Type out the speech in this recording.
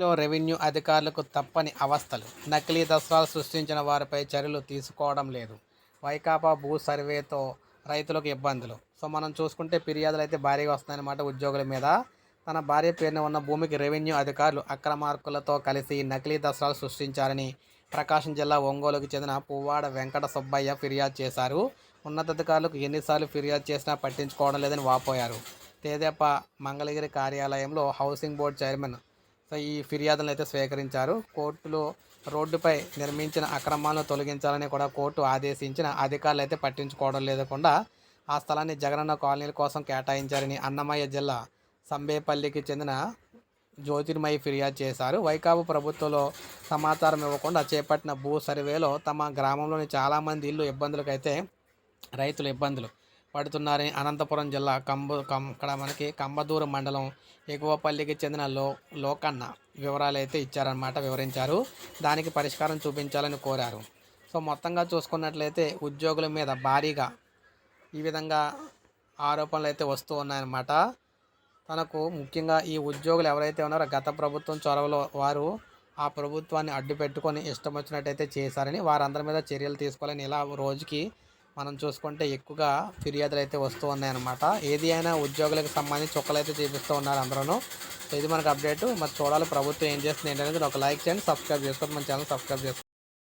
ఏపీలో రెవెన్యూ అధికారులకు తప్పని అవస్థలు. నకిలీ దసరాలు సృష్టించిన వారిపై చర్యలు తీసుకోవడం లేదు. వైకాపా భూ సర్వేతో రైతులకు ఇబ్బందులు. సో మనం చూసుకుంటే ఫిర్యాదులు అయితే భారీగా వస్తున్నాయన్నమాట ఉద్యోగుల మీద. తన భార్య పేరున ఉన్న భూమికి రెవెన్యూ అధికారులు అక్రమార్కులతో కలిసి నకిలీ దసరాలు సృష్టించారని ప్రకాశం జిల్లా ఒంగోలుకు చెందిన పువ్వాడ వెంకట సుబ్బయ్య ఫిర్యాదు చేశారు. ఉన్నతాధికారులకు ఎన్నిసార్లు ఫిర్యాదు చేసినా పట్టించుకోవడం లేదని వాపోయారు. తేదేప మంగళగిరి కార్యాలయంలో హౌసింగ్ బోర్డు చైర్మన్ సో ఈ ఫిర్యాదులను అయితే స్వీకరించారు. కోర్టులో రోడ్డుపై నిర్మించిన అక్రమాలను తొలగించాలని కూడా కోర్టు ఆదేశించిన అధికారులు అయితే పట్టించుకోవడం లేకుండా ఆ స్థలాన్ని జగనన్న కాలనీల కోసం కేటాయించారని అన్నమయ్య జిల్లా సంబేపల్లికి చెందిన జ్యోతిర్మయి ఫిర్యాదు చేశారు. వైకాపు ప్రభుత్వంలో సమాచారం ఇవ్వకుండా చేపట్టిన భూ సర్వేలో తమ గ్రామంలోని చాలామంది ఇల్లు ఇబ్బందులకైతే రైతులు ఇబ్బందులు. పడుతున్నారని అనంతపురం జిల్లా కంబు కం ఇక్కడ మనకి కంబదూరు మండలం ఎగువపల్లికి చెందిన లో లోకన్న వివరాలు అయితే ఇచ్చారనమాట వివరించారు. దానికి పరిష్కారం చూపించాలని కోరారు. సో మొత్తంగా చూసుకున్నట్లయితే ఉద్యోగుల మీద భారీగా ఈ విధంగా ఆరోపణలు అయితే వస్తూ ఉన్నాయన్నమాట. తనకు ముఖ్యంగా ఈ ఉద్యోగులు ఎవరైతే ఉన్నారో గత ప్రభుత్వం చొరవలో వారు ఆ ప్రభుత్వాన్ని అడ్డు పెట్టుకొని ఇష్టం వచ్చినట్టయితే చేశారని వారందరి మీద చర్యలు తీసుకోవాలని ఇలా రోజుకి మనం చూసుకుంటే ఎక్కువగా ఫిర్యాదులు అయితే వస్తూ ఉన్నాయన్నమాట. ఏది అయినా ఉద్యోగులకు సంబంధించి చుక్కలైతే చూపిస్తూ ఉన్నారు అందరూ ఇది మనకు అప్డేట్. మరి చూడాలి ప్రభుత్వం ఏం చేస్తుంది ఏంటనేది ఒక లైక్ చేయండి సబ్స్క్రైబ్ చేసుకోండి. మన ఛానల్ సబ్స్క్రైబ్ చేసుకోండి.